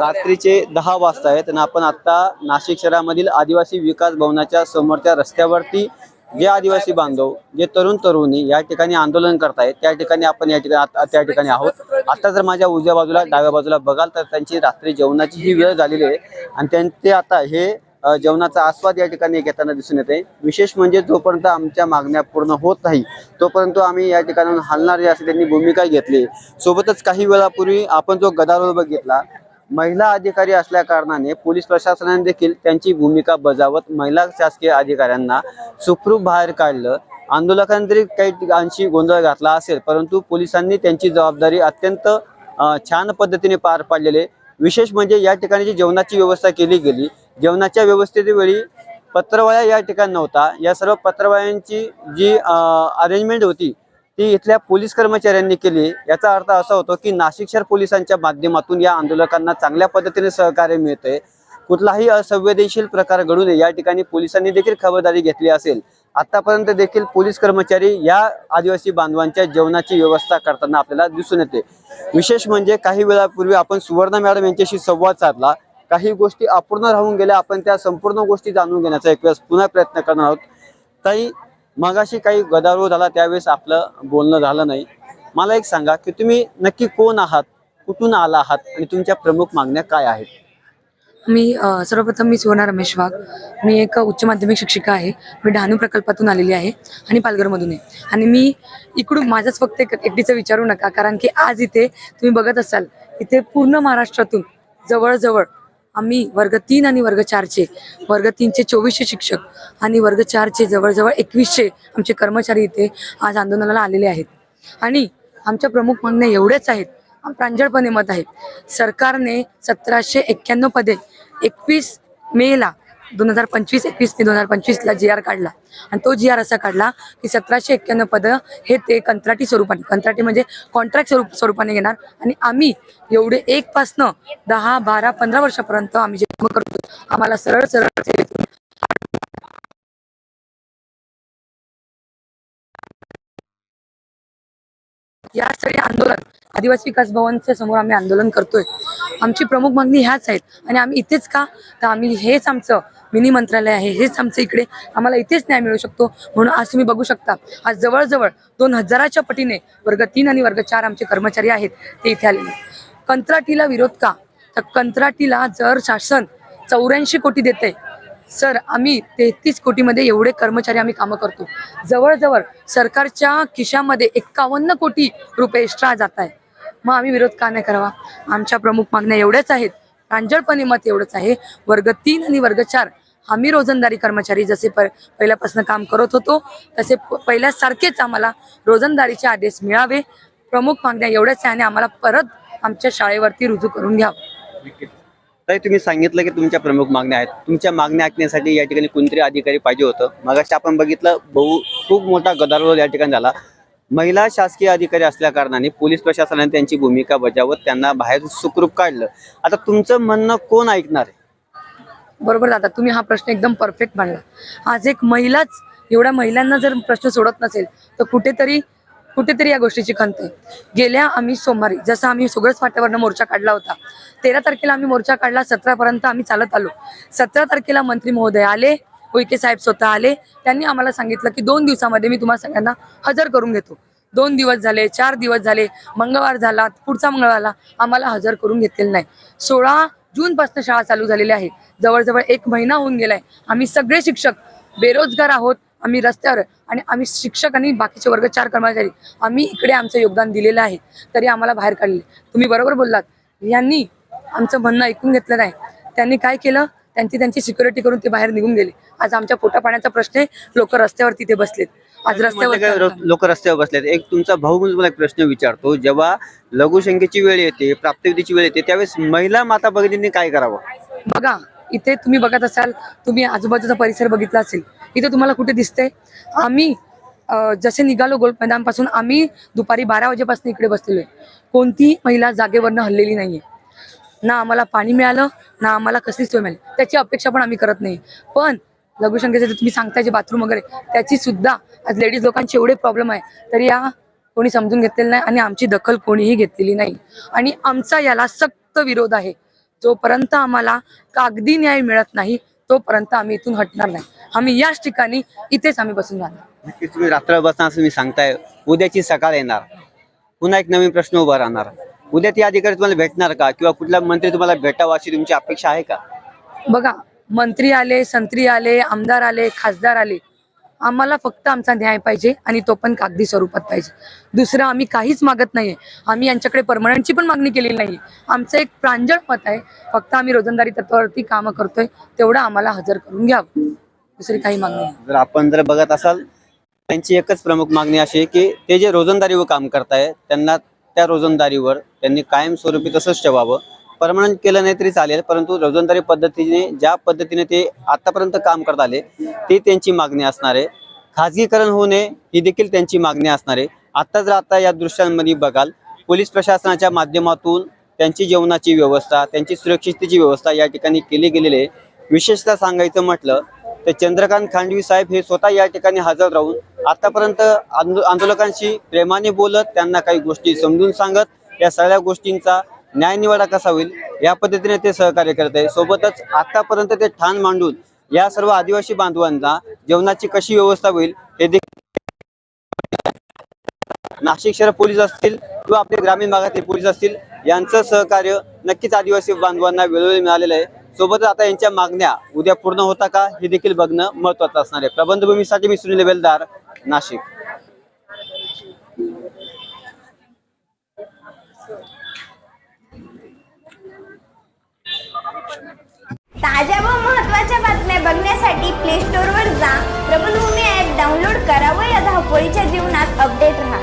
रात्रीचे दहा वाजता आहेत आणि आपण आता नाशिक शहरामधील आदिवासी विकास भवनाच्या समोरच्या रस्त्यावरती जे आदिवासी बांधव जे तरुण तरुणी या ठिकाणी आंदोलन करतायत त्या ठिकाणी आपण या ठिकाणी त्या ठिकाणी आहोत. आता जर माझ्या उजव्या बाजूला डाव्या बाजूला बघाल तर त्यांची रात्री जेवणाची ही वेळ झालेली आहे. आणि त्यांचे आता हे जेवणाचा आस्वाद या ठिकाणी घेताना दिसून येते विशेष म्हणजे जोपर्यंत आमच्या मागण्या पूर्ण होत नाही तोपर्यंत आम्ही या ठिकाणाहून हलणार नाही अशी त्यांनी भूमिका घेतली. सोबतच काही वेळापूर्वी आपण जो गदारोळ बघितला महिला अधिकारी असल्या कारणाने पोलीस प्रशासनाने देखील त्यांची भूमिका बजावत महिला शासकीय अधिकाऱ्यांना सुखरूप बाहेर काढलं. आंदोलकांनी तरी काही अंशी गोंधळ घातला असेल परंतु पोलिसांनी त्यांची जबाबदारी अत्यंत छान पद्धतीने पार पाडलेले. विशेष म्हणजे या ठिकाणी जी जेवणाची व्यवस्था केली गेली जेवणाच्या व्यवस्थेच्या वेळी या ठिकाणी नव्हता. या सर्व पत्रवाळ्यांची जी अरेंजमेंट होती ती इथल्या पोलीस कर्मचाऱ्यांनी केली. याचा अर्थ असा होतो की नाशिक शहर पोलिसांच्या माध्यमातून या आंदोलकांना चांगल्या पद्धतीने सहकार्य मिळते कुठलाही असंवेदनशील प्रकार घडू नये या ठिकाणी पोलिसांनी देखील खबरदारी घेतली असेल. आतापर्यंत देखील पोलीस कर्मचारी या आदिवासी बांधवांच्या जेवणाची व्यवस्था करताना आपल्याला दिसून येते. विशेष म्हणजे काही वेळापूर्वी आपण सुवर्णा मॅडम यांच्याशी संवाद साधला. काही गोष्टी अपूर्ण राहून गेल्या आपण त्या संपूर्ण गोष्टी जाणून घेण्याचा एक वेळेस पुन्हा प्रयत्न करणार आहोत. ताई मगाशी काही गदारोळ झाला त्यावेळेस आपलं बोलणं झालं नाही. मला एक सांगा की तुम्ही नक्की कोण आहात कुठून आला आहात आणि तुमच्या प्रमुख मागण्या काय आहेत? मी सर्वप्रथम मी सुवर्णा रमेश वाघ. मी एक उच्च माध्यमिक शिक्षिका आहे. मी डहाणू प्रकल्पातून आलेली आहे आणि पालघरमधून आहे. आणि मी इकडून माझंच फक्त एक एकटीचं विचारू नका कारण की आज इथे तुम्ही बघत असाल इथे पूर्ण महाराष्ट्रातून जवळजवळ आम्ही वर्ग तीन आणि वर्ग चारचे. वर्ग तीनचे चोवीसशे शिक्षक आणि वर्ग चारचे जवळजवळ एकवीसशे आमचे कर्मचारी इथे आज आंदोलनाला आलेले आहेत. आणि आमच्या प्रमुख मागण्या एवढ्याच आहेत. प्रांजळपणे मत आहे. सरकारने सतराशे एक्क्याण्णव पदे एकवीस मेला दोन हजार पंचवीस एकवीस ते दोन हजार पंचवीसला जी आर काढला. आणि तो जी आर असा काढला की सतराशे एक्क्याण्णव पदं हे ते कंत्राटी स्वरूपाने कंत्राटी म्हणजे कॉन्ट्रॅक्ट स्वरूप स्वरूपाने घेणार. आणि आम्ही एवढे एकपासनं दहा बारा पंधरा वर्षापर्यंत आम्ही जे काम करतो आम्हाला सरळ सरळ या सगळे आंदोलन आदिवासी विकास भवनच्या समोर आम्ही आंदोलन करतोय. आमची प्रमुख मागणी ह्याच आहेत. आणि आम्ही इथेच का? तर आम्ही हेच आमचं मिनी मंत्रालय आहे हेच आमचं इकडे. आम्हाला इथेच न्याय मिळू शकतो म्हणून आज तुम्ही बघू शकता. आज जवळजवळ दोन हजाराच्या पटीने वर्ग तीन आणि वर्ग चार आमचे कर्मचारी आहेत ते इथे आलेले कंत्राटीला विरोध का? तर कंत्राटीला जर शासन चौऱ्याऐंशी कोटी देते सर आम्ही तेहतीस कोटीमध्ये एवढे कर्मचारी आम्ही कामं करतो. जवळजवळ सरकारच्या खिशामध्ये एक्कावन्न कोटी रुपये एक्स्ट्रा जात आहे. मग आम्ही विरोध का नाही करावा? आमच्या प्रमुख मागण्या एवढ्याच आहेत. प्रांजळपणे मत एवढंच आहे. वर्ग तीन आणि वर्ग चार आम्ही रोजंदारी कर्मचारी जसे प पहिल्यापासून काम करत होतो तसे पहिल्यासारखेच आम्हाला रोजंदारीचे आदेश मिळावे. प्रमुख मागण्या एवढ्याच आहे आणि आम्हाला परत आमच्या शाळेवरती रुजू करून घ्यावं. ताई तुम्ही सांगितलं की तुमच्या प्रमुख मागण्या आहेत. तुमच्या मागण्या ऐकण्यासाठी या ठिकाणी कोणतरी अधिकारी पाहिजे होतं. मगाशी आपण बघितलं बहु खूप मोठा गदारोळ या ठिकाणी झाला. महिला शासकीय अधिकारी असल्या कारणाने पोलीस प्रशासनाने त्यांची भूमिका बजावत त्यांना बाहेर सुखरूप काढलं. आता तुमचं म्हणणं कोण ऐकणार आहे? बरोबर दादा तुम्ही हा प्रश्न एकदम परफेक्ट मांडला. आज एक महिलाच एवढ्या महिलांना जर प्रश्न सोडत नसेल तर कुठेतरी कुठेतरी या गोष्टीची खंत. आहे गेल्या आम्ही सोमवारी जसं आम्ही सगळंच फाट्यावरनं मोर्चा काढला होता तेरा तारखेला आम्ही मोर्चा काढला सतरापर्यंत आम्ही चालत आलो. सतरा तारखेला मंत्री महोदय आले उईके साहेब स्वतः आले त्यांनी आम्हाला सांगितलं की दोन दिवसामध्ये मी तुम्हाला सगळ्यांना हजर करून घेतो. दोन दिवस झाले चार दिवस झाले मंगळवार झाला पुढचा मंगळवार आला आम्हाला हजर करून घेतलेलं नाही. सोळा जूनपासून शाळा चालू झालेली आहे. जवळजवळ एक महिना होऊन गेलाय. आम्ही सगळे शिक्षक बेरोजगार आहोत आम्ही रस्त्यावर आहे. आणि आम्ही शिक्षक आणि बाकीचे वर्ग चार कर्मचारी आम्ही इकडे आमचं योगदान दिलेलं आहे. तरी आम्हाला बाहेर काढले. तुम्ही बरोबर बोललात. यांनी आमचं म्हणणं ऐकून घेतलं नाही. त्यांनी काय केलं? त्यांची त्यांची सिक्युरिटी करून ते बाहेर निघून गेले. आज आमच्या पोटा पाण्याचा प्रश्न आहे. लोक रस्त्यावरती ते बसलेत. आज रस्त्यावर लोक रस्त्यावर बसलेत? एक तुमचा भाऊ मला एक प्रश्न विचारतो. जेव्हा लघुशंकेची वेळ येते प्राप्तविधीची वेळ येते त्यावेळेस महिला माता भगिनींनी काय करावं? बघा इथे तुम्ही बघत असाल तुम्ही आजूबाजूचा परिसर बघितला असेल इथे तुम्हाला कुठे दिसतंय? आम्ही जसे निघालो गोल मैदानपासून आम्ही दुपारी बारा वाजेपासून इकडे बसलेलो आहे. कोणतीही महिला जागेवरनं हल्लेली आहे ना आम्हाला पाणी मिळालं ना आम्हाला कसलीच सोय मिळाली. त्याची अपेक्षा पण आम्ही करत नाही. पण लघुशंकेचे जे तुम्ही सांगताय जे बाथरूम वगैरे त्याची सुद्धा आज लेडीज लोकांचे एवढे प्रॉब्लेम आहे. तरी या कोणी समजून घेतलेलं नाही आणि आमची दखल कोणीही घेतलेली नाही. आणि आमचा याला सक्त विरोध आहे. जोपर्यंत आम्हाला कागदी न्याय मिळत नाही तोपर्यंत आम्ही इथून हटणार नाही. आम्ही याच ठिकाणी इथेच आम्ही बसून राहणार. नक्कीच तुम्ही रात्र बसणार असं मी सांगताय. उद्याची सकाळ येणार. पुन्हा एक नवीन प्रश्न उभा राहणार. उद्या ती अधिकारी तुम्हाला भेटणार का? किंवा कुठला मंत्री तुम्हाला भेटावा अशी तुमची अपेक्षा आहे का? बघा मंत्री आले संत्री आले आमदार आले खासदार आले आम्हाला फक्त आमचा न्याय पाहिजे आणि तो पण कागदी स्वरूपात पाहिजे. दुसरं आम्ही काहीच मागत नाहीये. आम्ही यांच्याकडे परमनंटची पण मागणी केलेली नाहीये. आमचं एक प्रांजळ मत आहे. फक्त आम्ही रोजंदारी तत्वावरती कामं करतोय तेवढं आम्हाला हजर करून घ्यावं. दुसरी काही मागणी जर आपण जर बघत असाल त्यांची एकच प्रमुख मागणी अशी आहे की ते जे रोजंदारीवर काम करताय त्यांना त्या रोजंदारीवर त्यांनी कायमस्वरूपी तसंच ठेवावं. परमनंट केलं नाही तरी चालेल परंतु रोजंदारी पद्धतीने ज्या पद्धतीने ते आतापर्यंत काम करत आले ती त्यांची मागणी असणार आहे. खाजगीकरण होऊ नये ही देखील त्यांची मागणी असणार आहे. आत्ता जर आता या दृश्यांमध्ये बघाल पोलीस प्रशासनाच्या माध्यमातून त्यांची जेवणाची व्यवस्था त्यांची सुरक्षिततेची व्यवस्था या ठिकाणी केली गेलेली आहे. विशेषतः सांगायचं म्हटलं तर चंद्रकांत खांडवी साहेब हे स्वतः या ठिकाणी हजर राहून आतापर्यंत आंदो आंदोलकांशी प्रेमाने बोलत त्यांना काही गोष्टी समजून सांगत या सगळ्या गोष्टींचा न्यायनिवाडा कसा होईल? या पद्धतीने ते सहकार्य करत आहे. सोबतच आतापर्यंत ते ठाण मांडून या सर्व आदिवासी बांधवांना जेवणाची कशी व्यवस्था होईल हे देखील नाशिक शहर पोलीस असतील किंवा आपले ग्रामीण भागातील पोलीस असतील यांचं सहकार्य नक्कीच आदिवासी बांधवांना वेळोवेळी मिळालेलं आहे. सोबतच आता यांच्या मागण्या उद्या पूर्ण होता का हे देखील बघणं महत्वाचं असणार आहे. प्रबंधभूमीसाठी मी सुनील बेलदार नाशिक. ताज्या व महत्त्वाच्या बातम्या बघण्यासाठी प्ले स्टोअरवर जा. प्रबलभूमी ॲप डाउनलोड करा व या धावपळीच्या जीवनात अपडेट राहा.